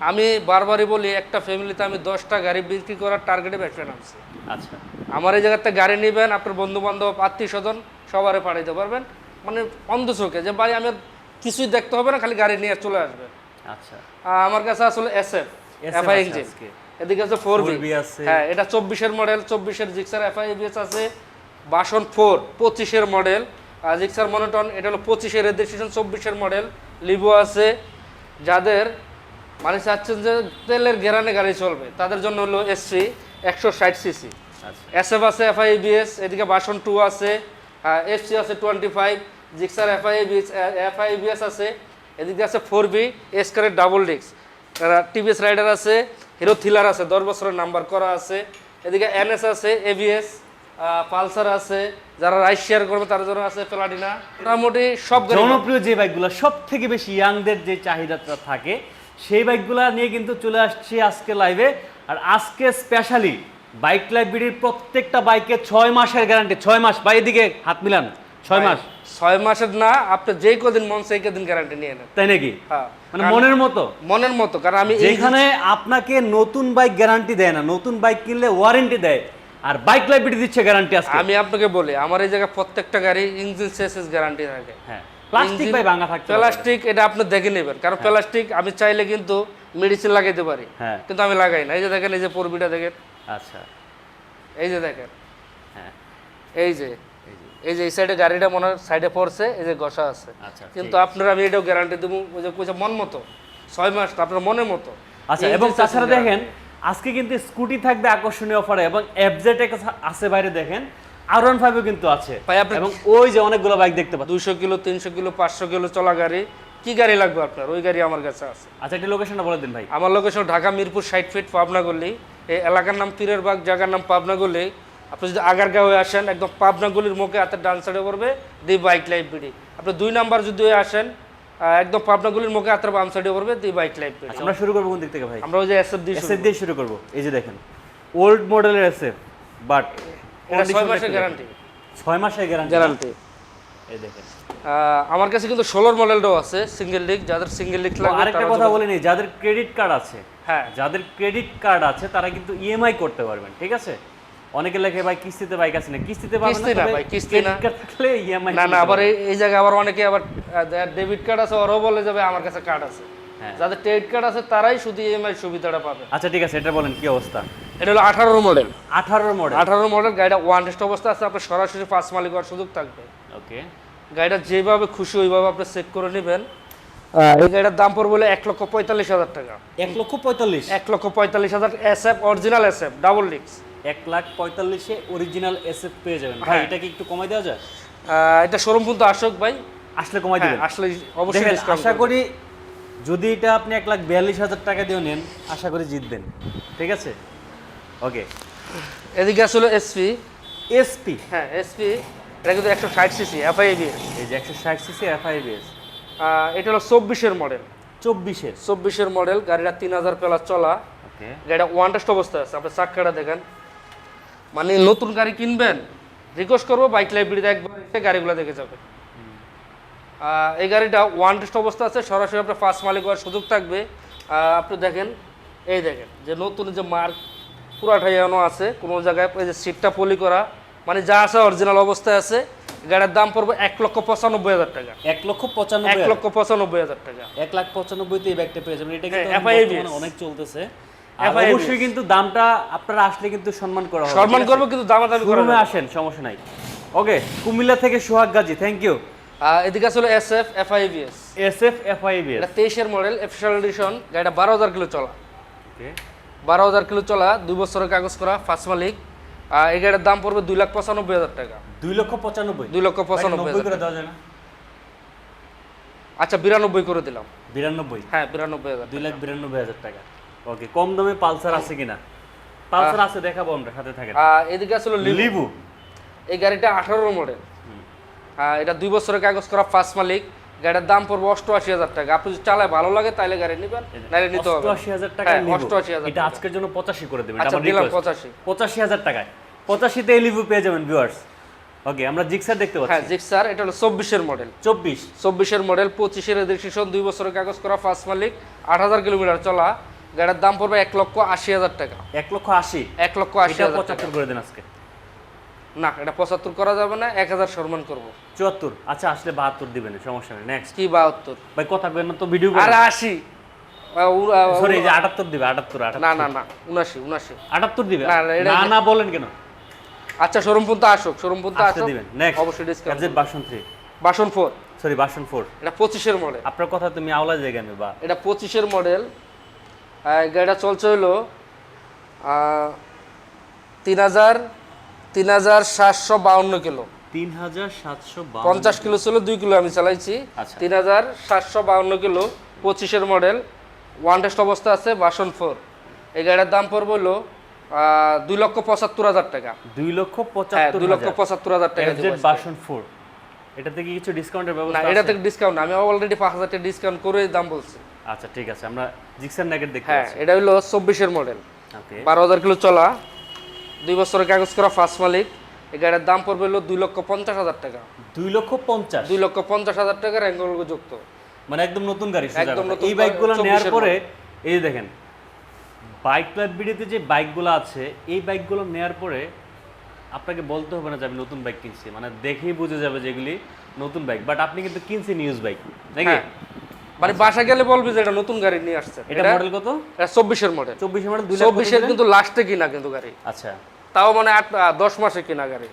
আমি বারবারই বলি একটা ফ্যামিলিতে আমি দশটা গাড়ি বিক্রি করার টার্গেটে ব্যবসা নামছি আচ্ছা। আমার এই জায়গাতে গাড়ি নেবেন আপনার বন্ধু বান্ধব আত্মীয় স্বজন সবারে পাঠাইতে পারবেন। মানে অন্ধ চোখে যে ভাই আমি কিছুই দেখতে হবে না খালি গাড়ি নিয়ে চলে আসবে। আচ্ছা। আমার কাছে আসলে এস এফ এফআই ইঞ্জিন এদিকে আছে ফোর বি আছে। হ্যাঁ এটা চব্বিশের মডেল চব্বিশের জিক্সার এফআই এবিএস আছে বাসন ফোর পঁচিশের মডেল জিক্সার মনোটন এটা হলো পঁচিশের রেজিস্ট্রেশন চব্বিশের মডেল লিভো আছে যাদের মানে চাচ্ছেন যে তেলের গেরানে গাড়ি চলবে। তাদের জন্য হলো এসসি একশো ষাট সিসি আচ্ছা। এসএফ আছে এফআই এবিএস এদিকে বাসন টু আছে এফসি আছে twenty five Gixxer FI ABS FI ABS আছে এদিকে আছে ফোর বি এসকারের ডাবল ডিক্স টিভিএস রাইডার আছে হিরো থ্রিলার আছে দশ বছরের নাম্বার করা আছে। এদিকে এনএস আছে এবিএস পালসার আছে যারা রাইড শেয়ার করবে তার জন্য আছে প্লাটিনা মোটামুটি সব জনপ্রিয় যে বাইকগুলো সব থেকে বেশি ইয়াংদের যে চাহিদাটা থাকে সেই বাইকগুলো নিয়ে কিন্তু চলে আসছি আজকে লাইভে আর আজকে স্পেশালি বাইক লাইব্রেরির প্রত্যেকটা বাইকে ছয় মাসের গ্যারান্টি ছয় মাস। বা এদিকে হাত মিলান ছয় মাস। ছয় মাসের না আপনি যেই কদিন মন সেই কদিন গ্যারান্টি নিয়ে নেন। তাই নাকি? হ্যাঁ মানে মনের মতো? মনের মতো কারণ আমি এই যেখানে আপনাকে নতুন বাইক গ্যারান্টি দেয় না নতুন বাইক কিনলে ওয়ারেন্টি দেয় আর বাইক লাইব্রেরি দিচ্ছে গ্যারান্টি আছে আমি আপনাকে বলি আমার এই জায়গায় প্রত্যেকটা গাড়ি ইঞ্জিন সেসেস গ্যারান্টি থাকে। হ্যাঁ। প্লাস্টিক বাই ভাঙা থাকতে প্লাস্টিক এটা আপনি দেখে নেবেন কারণ প্লাস্টিক আমি চাইলে কিন্তু মেডিসিন লাগাইতে পারি হ্যাঁ। কিন্তু আমি লাগাই না। এই যে দেখেন এই যে পরবিটা দেখেন। আচ্ছা। এই যে দেখেন। হ্যাঁ। এই যে এই যে। এই সাইডে গাড়িটা মনে হয় সাইডে পড়ছে এই যে ঘষা আছে। আচ্ছা কিন্তু আপনার আমি এটাও গ্যারান্টি দেবো ওই যে কইছে মন মতো ছয় মাস আপনার মনের মতো। আচ্ছা এবং তাছাড়া দেখেন আজকে কিন্তু স্কুটি থাকবে আকর্ষণীয় অফারে এবং এফজেড আছে বাইরে দেখেন। আর ওয়ান ফাইভও কিন্তু আছে। এবং ওই যে অনেকগুলো বাইক দেখতে পাচ্ছেন। দুইশো কিলো তিনশো কিলো পাঁচশো কিলো চলা গাড়ি কি গাড়ি লাগবে আপনার? ওই গাড়ি আমার কাছে আছে। আচ্ছা এটা লোকেশনটা বলে দিন ভাই। আমার লোকেশন ঢাকা মিরপুর ষাট ফিট পাবনা গলি। এই এলাকার নাম পীরের বাগ জায়গার নাম পাবনা গলি। আপনি যদি আগারগাঁও হয়ে আসেন একদম পাবনা গলির মুখে হাতের ডান সাইডে পড়বে দি বাইক লাইব্রেরি আপনি দুই নাম্বার যদি হয়ে আসেন একদম পাবনা গলির মুখে হাতের বাম সাইডে পড়বে দি বাইক লাইব্রেরি আচ্ছা, আমরা শুরু করব কোন দিক থেকে ভাই? আমরা ওই যে এসএফ দিয়ে শুরু এসএফ দিয়ে শুরু করব। এই যে দেখেন ওল্ড মডেলের এসএফ বাট ছয় মাসের গ্যারান্টি ছয় মাসের গ্যারান্টি গ্যারান্টি এই দেখেন। আমার কাছে কিন্তু ষোলোর মডেলটাও আছে সিঙ্গেল লিক যাদের সিঙ্গেল লিক লাগবে আরেকটা কথা যোগাযোগ- বলে নিই যাদের ক্রেডিট কার্ড আছে হ্যাঁ। যাদের ক্রেডিট কার্ড আছে তারা কিন্তু ইএমআই করতে পারবেন ঠিক আছে? অনেকে লেখে ভাই কিস্তিতে বাইক আছে না কিস্তিতে পারবেন না ভাই, কিস্তি না। থাকলে ইএমআই না না আবার এই জায়গায় আবার অনেকে আবার ডেবিট কার্ড আছে ওরাও বলে যাবে আমার কাছে কার্ড আছে। যাদের ক্রেডিট কার্ড আছে তারাই শুধু ইএমআই সুবিধাটা পাবে। আচ্ছা ঠিক আছে এটা বলেন কি অবস্থা? এটা হলো আঠারোর মডেল আঠারো মডেল আঠারো মডেল গাড়িটা ওয়ান টেস্ট অবস্থা আছে আপনার সরাসরি পাঁচ মালিক হওয়ার সুযোগ থাকবে। ওকে গাড়িটা যেভাবে খুশি ওইভাবে আপনি চেক করে নেবেন। এই গাড়িটার দাম পড়বে বলে এক লক্ষ পঁয়তাল্লিশ হাজার টাকা। এক লক্ষ পঁয়তাল্লিশ? এক লক্ষ পঁয়তাল্লিশ হাজার S F original S F double ডিক্স এক লাখ পঁয়তাল্লিশে অরিজিনাল এসএফ পেয়ে যাবেন। ভাই হ্যাঁ। এটা কি একটু কমাই দেওয়া যায়? এটা শোরুম পর্যন্ত আসুক ভাই। আসলে কমাই হ্যাঁ দেবেন আসলে অবশ্যই আশা করি যদি এটা আপনি এক লাখ বিয়াল্লিশ হাজার টাকা দিয়ে নেন আশা করি জিতবেন। ঠিক আছে? ওকে এদিকে আসলে এসপি এসপি হ্যাঁ এসপি এটা কিন্তু একশো ষাট সিসি এফআইবিএস এই যে একশো ষাট সিসি এফআইবিএস এটা হলো চব্বিশের মডেল চব্বিশের? চব্বিশের মডেল গাড়িটা তিন হাজার প্লাস চলা। গাড়িটা ওয়ান টেস্ট অবস্থায় আছে আপনি চাক্কাটা দেখেন। মানে নতুন গাড়ি কিনবেন রিকোয়েস্ট করব বাইক লাইব্রেরিতে একবার এসে গাড়িগুলো দেখে যাবে। এই গাড়িটা ওয়ান টেস্ট অবস্থা আছে সরাসরি আপনার ফার্স্ট মালিক হওয়ার সুযোগ থাকবে। আপনি দেখেন এই দেখেন যে নতুন যে মার্ক পুরাটাই এখনও আছে কোনো জায়গায় এই যে সিটটা পলি করা মানে যা আছে অরিজিনাল অবস্থায় আছে গাড়ির দাম পড়বে এক লক্ষ পঁচানব্বই হাজার টাকা। এক লক্ষ পঁচানব্বই এক লক্ষ পঁচানব্বই হাজার টাকা। এক লাখ পঁচানব্বইতে এই ব্যাগটা পেয়ে যাবেন। এটা কিন্তু হ্যাঁ, এখন অনেক চলতেছে। অবশ্যই কিন্তু দামটা আপনারা আসলে কিন্তু সম্মান করা সম্মান করব কিন্তু দামাদামি করা আসেন সমস্যা নাই। ওকে কুমিল্লা থেকে সোহাগ গাজী থ্যাংক ইউ এদিকে আসলে S F FI ABS S F FI ABS এটা তেইশের মডেল এফিসিয়াল এডিশন গাড়িটা বারো হাজার কিলো চলা। বারো হাজার কিলো চলা দুই বছরের কাগজ করা ফার্স্ট মালিক। এই গাড়ির দাম পড়বে দুই লাখ পঁচানব্বই হাজার টাকা। দুই লক্ষ পঁচানব্বই। দুই লক্ষ পঁচানব্বই আচ্ছা বিরানব্বই করে দিলাম। বিরানব্বই? হ্যাঁ বিরানব্বই হাজার দুই লাখ বিরানব্বই হাজার টাকা। ওকে কম দামে পালসার আছে কিনা? পালসার আছে দেখাবো আমরা সাথে আহ, এদিকে আসলে লিভু লিবু। এই গাড়িটা আঠারো মডেল এটা দুই বছরের কাগজ করা ফার্স্ট মালিক। গাড়ির দাম পড়বে অষ্টআশি হাজার টাকা। আপনি যদি চালায় ভালো লাগে তাহলে গাড়ি নেবেন নাহলে নিতে হবে। অষ্টআশি হাজার টাকা হ্যাঁ, অষ্টআশি হাজার এটা আজকের জন্য পঁচাশি করে দেবেন। আচ্ছা দিলাম পঁচাশি। পঁচাশি হাজার টাকায়। পঁচাশিতে এই লিবু পেয়ে যাবেন ভিউয়ার্স ওকে আমরা জিক্সার দেখতে হ্যাঁ জিক্সার এটা হলো চব্বিশের মডেল চব্বিশ। চব্বিশের মডেল পঁচিশের রেজিস্ট্রেশন দুই বছরের কাগজ করা ফার্স্ট মালিক। আট হাজার কিলোমিটার চলা। গাড়ির দাম পড়বে এক লক্ষ আশি হাজার টাকা। এক লক্ষ আশি। এক লক্ষ আশি হাজার পঁচাত্তর করে দেন আজকে। না এটা পঁচাত্তর করা যাবে না এক হাজার সম্মান করব। চুয়াত্তর? আচ্ছা আসলে বাহাত্তর দিবেন সমস্যা নেই নেক্সট কি বাহাত্তর? ভাই কথা কেন তো ভিডিও আর আশি। উ- সরি যে আটাত্তর দিবে আটাত্তর না না না উনাশি উনাশি। আটাত্তর দিবে? না, না, বলেন কেন? আচ্ছা শোরুম আসুক শোরুম পর্যন্ত আসতে আসুক দিবেন নেক্সট অবশ্যই discount FZ version three version four sorry version four এটা পঁচিশের মডেল আপনার কথা তুমি আওলা জায়গা নেই বা এটা পঁচিশের মডেল গাড়িটা চলছে হলো আহ, তিন হাজার সাতশো বাউন্ন কিলো। তিন হাজার সাতশো পঞ্চাশ কিলো। ছিল দুই কিলো আমি চালাইছি। আচ্ছা। তিন হাজার সাতশো বাউন্ন কিলো পঁচিশের মডেল ওয়ান টেস্ট অবস্থা আছে বাসন ফোর। এই গাড়ির দাম পড়বে হলো দুই লক্ষ পঁচাত্তর হাজার টাকা। দুই লক্ষ হ্যাঁ পঁচাত্তর দুই লক্ষ পঁচাত্তর হাজার টাকা। বাসন ফোর। এটা থেকে কিছু ডিসকাউন্টের না ব্যবস্থা এটা থেকে ডিসকাউন্ট আমি অলরেডি পাঁচ হাজার টাকা ডিসকাউন্ট করে দাম বলছি। আচ্ছা ঠিক আছে আমরা জিক্সার নেগেট দেখতে হ্যাঁ এটা হলো চব্বিশের মডেল। বারো হাজার কিলো চলা দুই বছরের কাগজ করা ফার্স্ট মালিক এই গাড়ির দাম পড়বে হলো দুই লক্ষ পঞ্চাশ হাজার টাকা। দুই লক্ষ পঞ্চাশ? দুই লক্ষ পঞ্চাশ হাজার টাকার অ্যাঙ্গল যুক্ত। মানে একদম নতুন গাড়ি একদম এই বাইকগুলো নেওয়ার পরে এই যে দেখেন বাইক ক্লাব বিডিতে যে বাইকগুলো আছে এই বাইকগুলো নেওয়ার পরে আপনাকে বলতে হবে না যে আমি নতুন বাইক কিনছি। মানে দেখেই বুঝে যাবে যেগুলি নতুন বাইক। বাট আপনি কিন্তু কিনছেন নিউজ বাইক নাকি? হ্যাঁ। মানে বাসা গেলে বলবি যে এটা নতুন গাড়ি নিয়ে আসছে। এটা মডেল কত? এটা চব্বিশের মডেল মডেল চব্বিশের কিন্তু লাস্টে কিনা কিন্তু গাড়ি। আচ্ছা। তাও মানে আট দশ মাসে কিনা গাড়ি।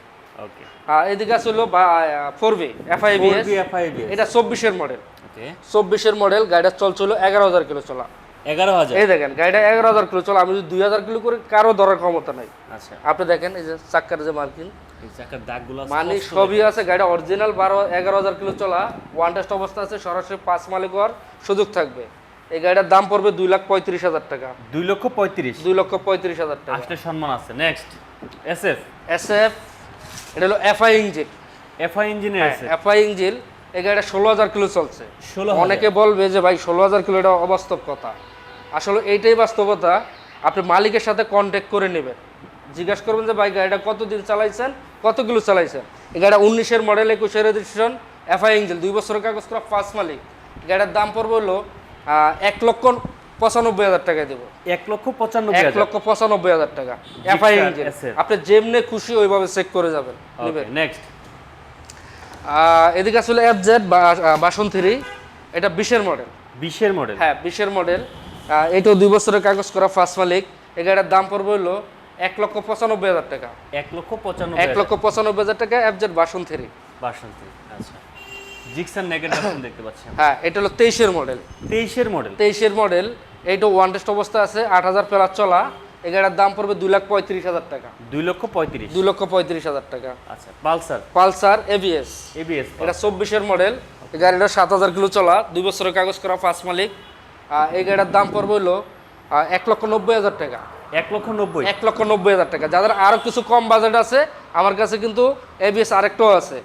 ওকে। এদিকে আছে হলো ফোর বি এফআইবিএস এটা চব্বিশের মডেল চব্বিশের মডেল গাড়িটা চল ছিল এগারো হাজার কিলো চলা। এগারো হাজার? এই দেখেন গাড়িটা এগারো হাজার কিলো চলা। আমি যদি দুই হাজার কিলো করে কারও ধরার ক্ষমতা নাই। আচ্ছা। আপনি দেখেন এই যে চাক্কার যে মার্কিন চাকার দাগগুলো আছে মানে সবই আছে গাড়িটা অরিজিনাল বারো এগারো হাজার কিলো চলা ওয়ান টেস্ট অবস্থা আছে সরাসরি পাঁচ মালিক হওয়ার সুযোগ থাকবে। এই গাড়িটার দাম পড়বে দুই লাখ পঁয়ত্রিশ হাজার টাকা। দুই লক্ষ পঁয়ত্রিশ? দুই লক্ষ পঁয়ত্রিশ হাজার টাকা। আসলে সম্মান আছে। নেক্সট এটা হলো এফআই ইঞ্জিন এফআই ইঞ্জিনের আছে এফআই ইঞ্জিন এই গাড়িটা ষোলো হাজার কিলো চলছে। ষোলো অনেকে বলবে যে ভাই ষোলো হাজার কিলো এটা অবাস্তব কথা। আসলে এইটাই বাস্তবতা আপনি মালিকের সাথে কন্ট্যাক্ট করে নেবেন। জিজ্ঞাসা করবেন যে ভাই গাড়িটা কতদিন চালাইছেন? কত কিলো চালাইছেন এই গাড়িটা উনিশের মডেল একুশের রেজিস্ট্রেশন এফআই ইঞ্জিন দুই বছরের কাগজ করা ফার্স্ট মালিক। গাড়ির দাম পড়বে হলো এক লক্ষ পঁচানব্বই হাজার টাকা দেবো। এক লক্ষ পঁচানব্বই এক লক্ষ পঁচানব্বই হাজার টাকা। এফআই ইঞ্জিন আপনি যেমনে খুশি ওইভাবে চেক করে যাবেন নেক্সট এদিকে আসলে এফ জেড বাসন থ্রি এটা বিশের মডেল বিশের মডেল হ্যাঁ বিশের মডেল এটাও দুই বছরের কাগজ করা ফার্স্ট মালিক। এই গাড়ির দাম পড়বে হলো এক লক্ষ পঁচানব্বই হাজার টাকা। এক লক্ষ পঁচানব্বই এক লক্ষ পঁচানব্বই হাজার টাকা এফ জেড বাসন থ্রি আচ্ছা। জিক্সার নেগেট বাসন দেখতে পাচ্ছি হ্যাঁ এটা হলো তেইশের মডেল। তেইশের মডেল? তেইশের মডেল এইটা ওয়ান টেস্ট অবস্থা আছে আট হাজার প্লাস চলা গাড়ির দাম পড়বে দুই লাখ পঁয়ত্রিশ হাজার টাকা। দুই লক্ষ পঁয়ত্রিশ। দুই লক্ষ পঁয়ত্রিশ হাজার টাকা। আচ্ছা পালসার? পালসার এবিএস এবিএস এটা চব্বিশের মডেল এই গাড়িটা সাত হাজার কিলো চলা দুই বছরের কাগজ করা ফার্স্ট মালিক। এই গাড়িটার দাম পড়বে হলো এক লক্ষ নব্বই হাজার টাকা। এক লক্ষ নব্বই। এক লক্ষ নব্বই হাজার টাকা। যাদের আরও কিছু কম বাজেট আছে আমার কাছে কিন্তু এবিএস আরেকটাও আছে।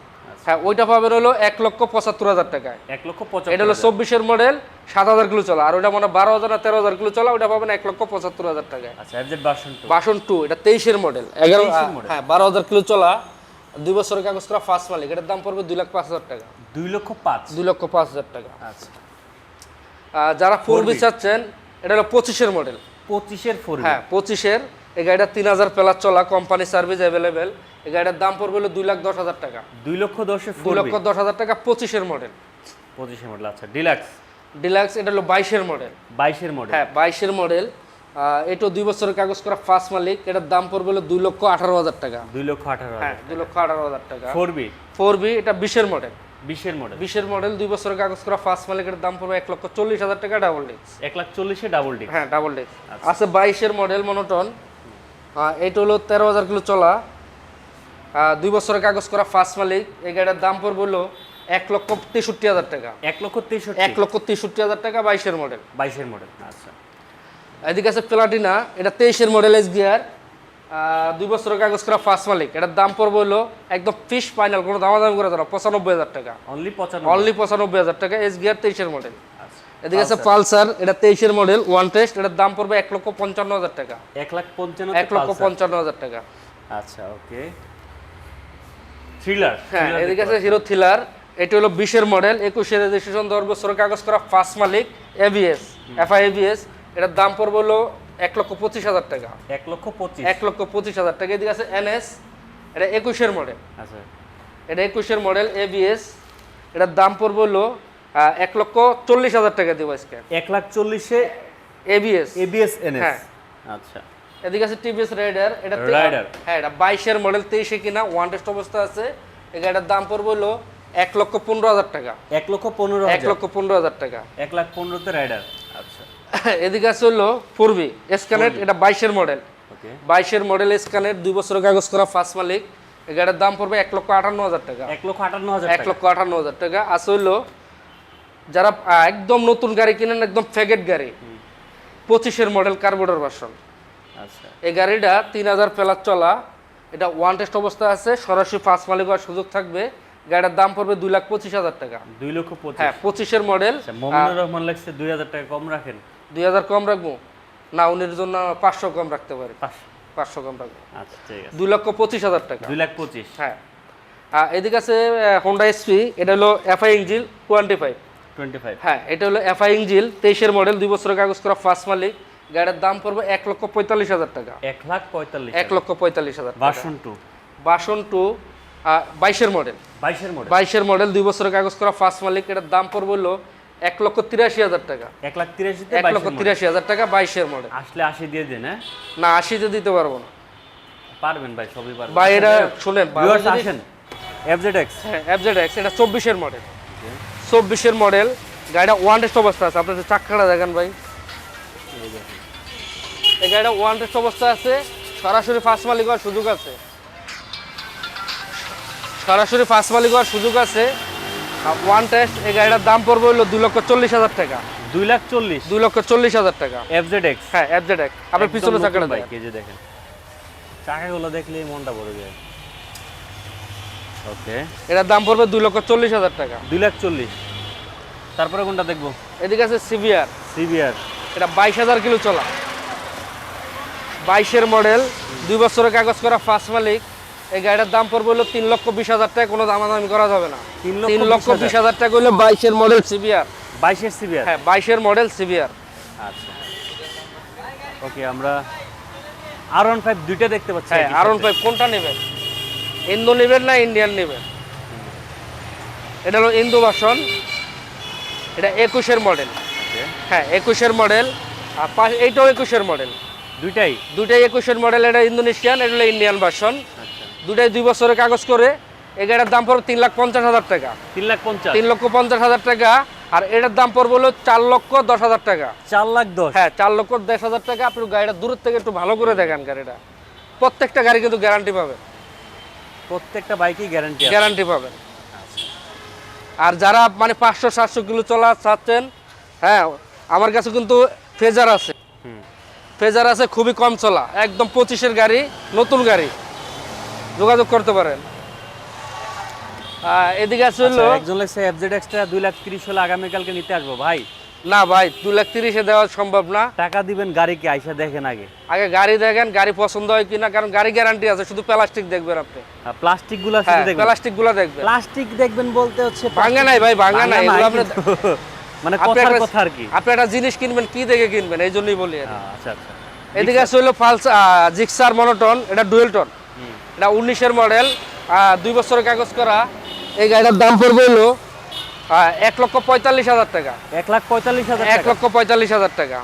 হ্যাঁ ওইটা পাবেন হলো এক লক্ষ পঁচাত্তর হাজার টাকায়। এক লক্ষ এটা হলো চব্বিশের মডেল সাত হাজার কিলো চলা। আর মানে বারো হাজার তেরো হাজার কিলো চলা পাবেন এক লক্ষ পঁচাত্তর হাজার টাকায়। আচ্ছা বাসন টু এটা তেইশের মডেল এগারো 23 এর model। হ্যাঁ বারো হাজার কিলো চলা দুই বছরের কাগজ করা ফার্স্ট মালিক। এটার দাম পড়বে দুই লাখ পাঁচ হাজার টাকা। দুই লক্ষ পাঁচ। দুই লক্ষ পাঁচ হাজার টাকা। আচ্ছা। যারা ফোর 4B বি চাচ্ছেন এটা হলো পঁচিশের মডেল পঁচিশের ফোর হ্যাঁ পঁচিশের। এই গাড়িটা তিন হাজার প্লাস চলা কোম্পানি সার্ভিস অ্যাভেলেবেল এই গাড়িটার দাম পড়বে হলো দুই লাখ দশ হাজার টাকা। দুই লক্ষ দশের দুই লক্ষ দশ হাজার টাকা পঁচিশের মডেল পঁচিশের মডেল আচ্ছা ডিলাক্স ডিলাক্স এটা হলো বাইশের মডেল বাইশের মডেল হ্যাঁ বাইশের মডেল এটা দুই বছরের কাগজ করা ফার্স্ট মালিক। এটার দাম পড়বে হলো দুই লক্ষ আঠারো হাজার টাকা। দুই লক্ষ আঠারো হ্যাঁ দুই লক্ষ আঠারো হাজার টাকা। ফোর বি ফোর বি এটা বিশের মডেল বিশের মডেল বিশের মডেল দুই বছরের কাগজ করা ফার্স্ট মালিকের দাম পড়বে এক লক্ষ চল্লিশ হাজার টাকা ডাবল ডিস্ক এক লাখ চল্লিশে ডাবল ডি হ্যাঁ ডাবল ডিস্ক আছে বাইশের মডেল মনোটন এইটা হলো তেরো হাজার কিলো চলা। দুই বছরের কাগজ করা ফার্স্ট মালিক। এই গাড়ির দাম পড়বে হলো এক লক্ষ তেষট্টি হাজার টাকা। এক লক্ষ তেষট্টি। এক লক্ষ তেষট্টি হাজার টাকা বাইশের মডেল বাইশের মডেল আচ্ছা। এদিকে আছে প্লাটিনা এটা তেইশের মডেল এস গিয়ার দুই বছরের কাগজ করা ফার্স্ট মালিক। এটার দাম পড়বে হলো একদম ফিস ফাইনাল কোনো দামাদামি করে দেওয়া পঁচানব্বই হাজার টাকা। অনলি পঁচানব্বই। অনলি পঁচানব্বই হাজার টাকা এস গিয়ার তেইশের মডেল আচ্ছা। এদিকে আছে পালসার এটা তেইশের মডেল ওয়ান টেস্ট এটার দাম পড়বে এক লক্ষ পঞ্চান্ন হাজার টাকা। এক লাখ পঞ্চান্ন এক লক্ষ পঞ্চান্ন হাজার টাকা। আচ্ছা ওকে থ্রিলার হ্যাঁ এদিকে আছে হিরো থ্রিলার এটি হলো বিশের মডেল একুশে রেজিস্ট্রেশন দশ বছরের কাগজ করা ফার্স্ট মালিক এবিএস এফআই এবিএস এটার দাম পড়বে হলো এক লক্ষ পঁচিশ হাজার টাকা। এক লক্ষ পঁচিশ। এক লক্ষ পঁচিশ হাজার টাকা। এদিকে আছে এনএস এটা একুশের মডেল আচ্ছা। এটা একুশের মডেল এবিএস এটার দাম পড়বে হলো এক লক্ষ চল্লিশ হাজার টাকা দেবো আজকে। এক লাখ চল্লিশে এবিএস এবিএস এনএস হ্যাঁ। আচ্ছা। এদিকে আছে টিভিএস রাইডার এটা Raider। হ্যাঁ এটা বাইশের মডেল তেইশে কিনা ওয়ান টেস্ট অবস্থা আছে। এই গাড়িটার দাম পড়বে হলো এক লক্ষ পনেরো হাজার টাকা। এক লক্ষ পনেরো এক লক্ষ পনেরো হাজার টাকা। এক লাখ পনেরোতে রাইডার এদিকে আছে হলো পূর্বী স্ক্যানেট এটা বাইশের মডেল বাইশের মডেল স্ক্যানেট দুই বছরের কাগজ করা ফার্স্ট মালিক। এই গাড়ির দাম পড়বে এক লক্ষ আটান্ন হাজার টাকা। এক লক্ষ আটান্ন হাজার এক লক্ষ আটান্ন হাজার টাকা। আছে হইল যারা একদম নতুন গাড়ি কিনেন একদম ফ্যাগেট গাড়ি। পঁচিশের মডেল কার্বোডার ভার্সন আচ্ছা। এই গাড়িটা তিন হাজার প্লাস চলা। এটা ওয়ান টেস্ট অবস্থা আছে সরাসরি ফার্স্ট মালিক হওয়ার সুযোগ থাকবে। গাড়িটার দাম পড়বে দুই লাখ পঁচিশ হাজার টাকা। দুই লক্ষ হ্যাঁ পঁচিশের মডেল আচ্ছা রহমান লাগছে দুই হাজার টাকা কম রাখেন। দুই হাজার কম রাখব? না উনির জন্য পাঁচশো কম রাখতে পারি। পাঁচশো। কম রাখব। আচ্ছা ঠিক আছে। দুই লক্ষ পঁচিশ হাজার টাকা। দুই লাখ পঁচিশ। হ্যাঁ। আর এদিকে আছে হোন্ডা এসপি এটা হলো FI engine twenty five twenty five হ্যাঁ এটা হলো এফআই ইঞ্জিল তেইশের মডেল দুই বছরের কাগজ করা ফার্স্ট মালিক। গাড়ির দাম পড়বে এক লক্ষ পঁয়তাল্লিশ হাজার টাকা। এক লাখ পঁয়তাল্লিশ এক লক্ষ পঁয়তাল্লিশ হাজার ভার্সন টু বাসন টু বাইশের মডেল বাইশের মডেল বাইশের মডেল দুই বছরের কাগজ করা ফার্স্ট মালিক। এটার দাম পড়বে হলো এক লক্ষ তিরাশি হাজার টাকা। এক লাখ তিরাশিতে এক লক্ষ তিরাশি হাজার টাকা বাইশের মডেল। আসলে আশি দিয়ে দেন হ্যাঁ? না আশিতে দিতে পারব না। পারবেন ভাই সবই পারবেন। বা এটা শুনেন আসেন এফজেড এক্স হ্যাঁ এফজেড এক্স এটা চব্বিশের মডেল। চব্বিশের মডেল গাড়িটা ওয়ান টেস্ট অবস্থা আছে। আপনাদের চাক্কাটা দেখেন ভাই। এই গাড়িটা ওয়ান টেস্ট অবস্থা আছে। সরাসরি ফার্স্ট মালিক হওয়ার সুযোগ আছে। সরাসরি ফার্স্ট মালিক হওয়ার সুযোগ আছে। ওয়ান টেস্ট এই গাড়িটার দাম পড়বে হলো দুই লক্ষ চল্লিশ হাজার টাকা। দুই লাখ চল্লিশ? দুই লক্ষ চল্লিশ হাজার টাকা। এফজেড এক্স হ্যাঁ এফজেড এক্স আপনার পিছনে চাকাটা ভাই কেজি দেখেন। চাকাগুলো দেখলেই মনটা ভরে যায়। ওকে। এটার দাম পড়বে দুই লক্ষ চল্লিশ হাজার টাকা। দুই লাখ চল্লিশ। তারপরে কোনটা দেখব? এদিকে আছে সিভিআর সিবিআর এটা বাইশ হাজার কিলো চলা। বাইশের মডেল দুই বছরের কাগজ করা ফার্স্ট মালিক। এই গাড়িটার দাম পড়বে হলো তিন লক্ষ বিশ হাজার টাকা কোনো দামাদামি করা যাবে না। তিন লক্ষ বিশ হাজার। টাকা হলো বাইশের মডেল সিবিআর বাইশের সিবিআর হ্যাঁ বাইশের মডেল সিবিআর আচ্ছা। ওকে আমরা আর ওয়ান ফাইভ দুইটা দেখতে পাচ্ছি হ্যাঁ আর ওয়ান ফাইভ কোনটা নেবেন? ইন্দো নেবেন না ইন্ডিয়ান নেবেন? এটা হলো ইন্দো ভার্সন। এটা একুশের মডেল হ্যাঁ একুশের মডেল আর পাশ এইটাও একুশের মডেল দুইটাই? দুইটাই একুশের মডেল এটা ইন্দোনেশিয়ান এটা হলো ইন্ডিয়ান ভার্সন। আচ্ছা। দুটাই দুই বছরের কাগজ করে এই গাড়ির দাম পড়বে তিন লাখ পঞ্চাশ হাজার টাকা। তিন লাখ পঞ্চাশ? তিন লক্ষ পঞ্চাশ হাজার টাকা আর এটার দাম পড়বে হলো চার লক্ষ দশ হাজার টাকা। চার লাখ দশ? হ্যাঁ চার লক্ষ দশ হাজার টাকা আপনি গাড়িটা দূরের থেকে একটু ভালো করে দেখেন গাড়িটা। প্রত্যেকটা গাড়ি কিন্তু গ্যারান্টি পাবে। প্রত্যেকটা বাইকই গ্যারান্টি গ্যারান্টি পাবেন। আর যারা মানে পাঁচশো সাতশো কিলো চলা চাচ্ছেন হ্যাঁ আমার কাছে কিন্তু ফেজার আছে। হুম। ফেজার আছে খুবই কম চলা। একদম পঁচিশের গাড়ি নতুন গাড়ি। যোগাযোগ করতে পারেন। এদিকে আছে হলো আচ্ছা, একজন লাগছে এফজেড এক্সট্রা দুই লাখ তিরিশ হলে আগামীকালকে নিতে আসব ভাই। না ভাই দু লাখ তিরিশে দেওয়া সম্ভব না। টাকা দিবেন গাড়িকে আইসা দেখেন আগে? আগে গাড়ি দেখেন গাড়ি পছন্দ হয় কিনা কারণ গাড়ি গ্যারান্টি আছে শুধু প্লাস্টিক দেখবেন আপনি। প্লাস্টিকগুলা হ্যাঁ দেখবেন। প্লাস্টিকগুলো দেখবেন। প্লাস্টিক দেখবেন বলতে হচ্ছে ভাঙা নাই ভাই ভাঙা নাই এগুলো আপনি মানে কথার একটা- কথা আর কি। আপনি একটা জিনিস কিনবেন কি দেখে কিনবেন এই জন্যই বলি আচ্ছা আচ্ছা। এদিকে আছে হলো ফালস জিক্সার মনোটন এটা ডুয়েল টন। এটা উনিশের মডেল দুই বছরের কাগজ করা। এই গাড়িটার দাম পড়বে হলো এক লক্ষ পঁয়তাল্লিশ হাজার টাকা। এক লাখ পঁয়তাল্লিশ হাজার এক লক্ষ পঁয়তাল্লিশ হাজার টাকা।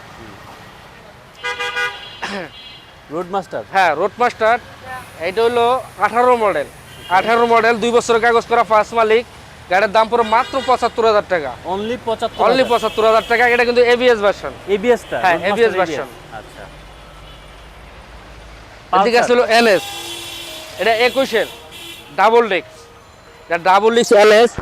রোড মাস্টার হ্যাঁ রোড মাস্টার এটা হলো আঠারো মডেল আঠারো মডেল দুই বছরের কাগজ করা ফার্স্ট মালিক। গাড়ির দাম পড়ে মাত্র পঁচাত্তর হাজার টাকা। অনলি পঁচাত্তর অনলি পঁচাত্তর হাজার টাকা এটা কিন্তু এবিএস ভার্সন এবিএসটা হ্যাঁ, ABS version। আচ্ছা। এদিকে Pulsar। ছিল এনএস এটা একুশের ডাবল ডিক্স এটা ডাবল ডিক্স এনএস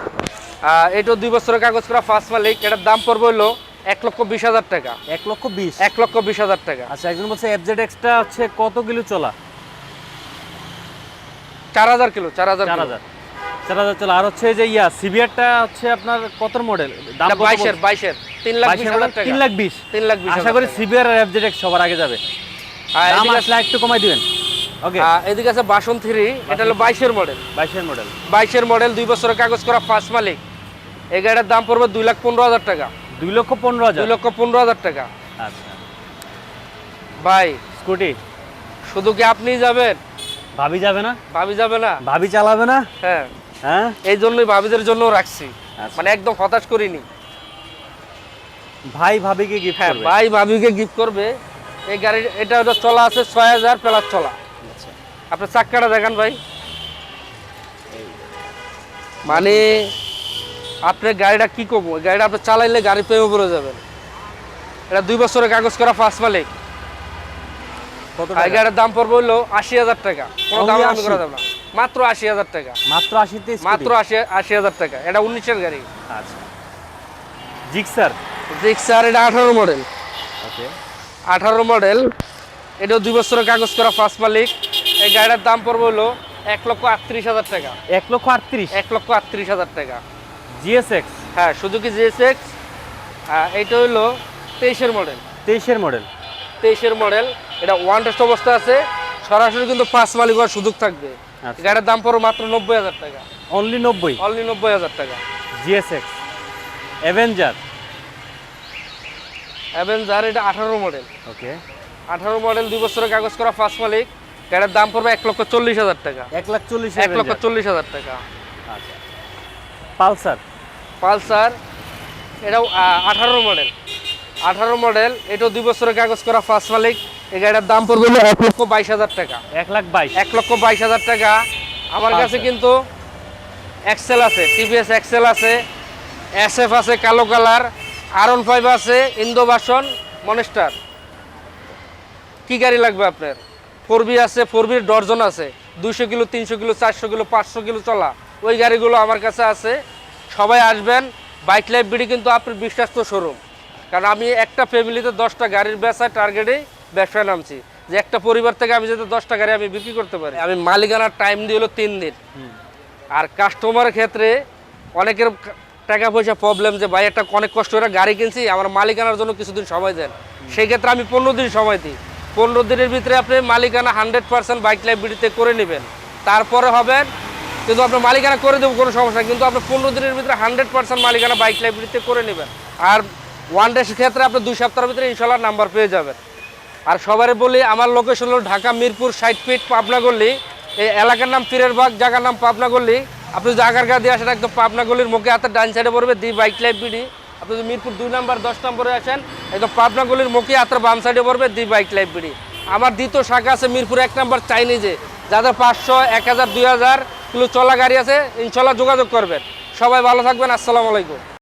এটা দুই বছরের কাগজ করা ফার্স্ট মালিক। এটার দাম পড়বে হলো এক লক্ষ বিশ হাজার টাকা। এক লক্ষ বিশ? এক লক্ষ বিশ হাজার টাকা। আচ্ছা একজন বলছে এফজেড এক্সটা হচ্ছে কত কিলো চলা? চার হাজার কিলো চার হাজার চার হাজার। চার হাজার চলা। আর হচ্ছে যে ইয়া সিবিআরটা হচ্ছে আপনার কত মডেল দাম বাইশের বাইশের। তিন লাখ বিশ হাজার টাকা। তিন লাখ বিশ। তিন লাখ বিশ আশা করি টাকা। আর এফজেড এক্স সবার আগে যাবে। দাম আসলে একটু কমাই দিবেন। এদিকে আছে বাসন থ্রি এটা হলো বাইশের মডেল বাইশের মডেল বাইশের মডেল দুই বছরের কাগজ করা ফার্স্ট মালিক। এই গাড়ির দাম পড়বে দুই লাখ পনেরো হাজার টাকা। দুই লক্ষ পনেরো হাজার? দুই লক্ষ পনেরো হাজার টাকা। আচ্ছা। ভাই স্কুটি? শুধু কি আপনিই যাবেন? ভাবি যাবে না? ভাবি যাবে না? ভাবি চালাবে না? হ্যাঁ। হ্যাঁ? এই জন্যই ভাবিদের জন্য রাখছি। আচ্ছা। মানে একদম হতাশ করিনি। ভাই ভাবিকে গিফট হ্যাঁ ভাই ভাবিকে গিফট করবে। এই গাড়ি এটা চলা আছে ছয় হাজার প্লাস চলা। আপনার চাক্কাটা দেখান ভাই। মানে আপনি গাড়িটা কি করব? গাড়িটা আপনি চালাইলে গাড়ি প্রেমে পড়ে যাবেন এটা দুই বছরের কাগজ করা ফার্স্ট মালিক। গাড়ির দাম পড়বে হলো আশি হাজার টাকা। কোনো দাম আমি করা যাবে না। মাত্র আশি হাজার টাকা। মাত্র আশিতে মাত্র আশি আশি হাজার টাকা। এটা উনিশের গাড়ি। আচ্ছা। জিক্সার? জিক্সার এটা আঠারো মডেল। ওকে। আঠারো মডেল। এটাও দুই বছরের কাগজ করা ফার্স্ট মালিক। এই গাড়িটার দাম পড়বে হলো এক লক্ষ আটত্রিশ হাজার টাকা। এক লক্ষ আটত্রিশ? এক লক্ষ আটত্রিশ হাজার টাকা। জিএসএক্স? হ্যাঁ সুজুকি জিএসএক্স। এইটা হলো তেইশের মডেল। তেইশের মডেল। তেইশের মডেল। এটা ওয়ান টেস্ট অবস্থা আছে। সরাসরি কিন্তু পাঁচ মালিক হওয়ার সুযোগ থাকবে। আচ্ছা। গাড়ির দাম পড়ো মাত্র নব্বই হাজার টাকা। অনলি নব্বই? অনলি নব্বই হাজার টাকা। জিএসএক্স। অ্যাভেঞ্জার অ্যাভেঞ্জার এটা আঠারো মডেল। ওকে আঠারো মডেল দুই বছরের কাগজ করা ফার্স্ট মালিক। গাড়ির দাম পড়বে এক লক্ষ চল্লিশ হাজার টাকা। এক লাখ চল্লিশ এক লক্ষ চল্লিশ হাজার টাকা। আচ্ছা। পালসার? পালসার এটাও আঠারো মডেল। আঠারো মডেল এটাও দুই বছরের কাগজ করা ফার্স্ট মালিক। এই গাড়িটার দাম পড়বে এক লক্ষ বাইশ হাজার টাকা। এক লাখ বাইশ। এক লক্ষ বাইশ হাজার টাকা। আমার কাছে। কিন্তু এক্সেল আছে টিভিএস এক্সেল আছে এসএফ আছে কালো কালার আরন ফাইভ আছে ইন্দো বাসন মনেস্টার কি গাড়ি লাগবে আপনার? ফোর বি আছে ফোর বির ডর্জন আছে। দুইশো কিলো তিনশো কিলো চারশো কিলো পাঁচশো কিলো চলা। ওই গাড়িগুলো আমার কাছে আছে। সবাই আসবেন। বাইক লাইফ বিডি কিন্তু আপনার বিশ্বাস্ত শোরুম কারণ আমি একটা ফ্যামিলিতে দশটা গাড়ির ব্যবসায় টার্গেটে ব্যবসায় নামছি। যে একটা পরিবার থেকে আমি যাতে দশটা গাড়ি আমি বিক্রি করতে পারি। আমি মালিকানার টাইম দিয়ে হলো তিন দিন। আর কাস্টমারের ক্ষেত্রে অনেকের টাকা পয়সা প্রবলেম যে ভাই একটা অনেক কষ্ট করে গাড়ি কিনছি আমার মালিকানার জন্য কিছুদিন সময় দেন। সেই ক্ষেত্রে আমি পনেরো দিন সময় দিই। পনেরো দিনের ভিতরে আপনি মালিকানা হান্ড্রেড পার্সেন্ট বাইক লাইব্রেরিতে করে নেবেন। তারপরে হবেন কিন্তু আপনার মালিকানা করে দেবো, কোনো সমস্যা কিন্তু আপনি পনেরো দিনের ভিতরে হান্ড্রেড পার্সেন্ট মালিকানা বাইক লাইব্রেরিতে করে নেবেন। আর ওয়ান ডে ক্ষেত্রে আপনি দুই সপ্তাহের ভিতরে ইনশাল্লাহ নাম্বার পেয়ে যাবেন। আর সবারই বলি, আমার লোকেশন হলো ঢাকা, মিরপুর ষাট ফিট পাবনা গল্লি এই এলাকার নাম পীরের বাগ, জায়গার নাম পাবনা গল্লি আপনি আগার গা দিয়ে আসেন, একদম পাবনা গল্লির মুখে হাতের ডান সাইডে পড়বে, দি বাইক বিডি। আপনি যদি মিরপুর দুই নম্বর, দশ নম্বরে আসেন একদম পাবনা গলির মুখে হাতের বাম সাইডে পড়বে দি বাইক লাইব্রেরি আমার দ্বিতীয় শাখা আছে মিরপুর এক নম্বর চাইনিজে যাদের পাঁচশো, এক হাজার, দুই হাজার কিলো চলা গাড়ি আছে, ইনশাল্লাহ যোগাযোগ করবেন। সবাই ভালো থাকবেন, আসসালামু আলাইকুম।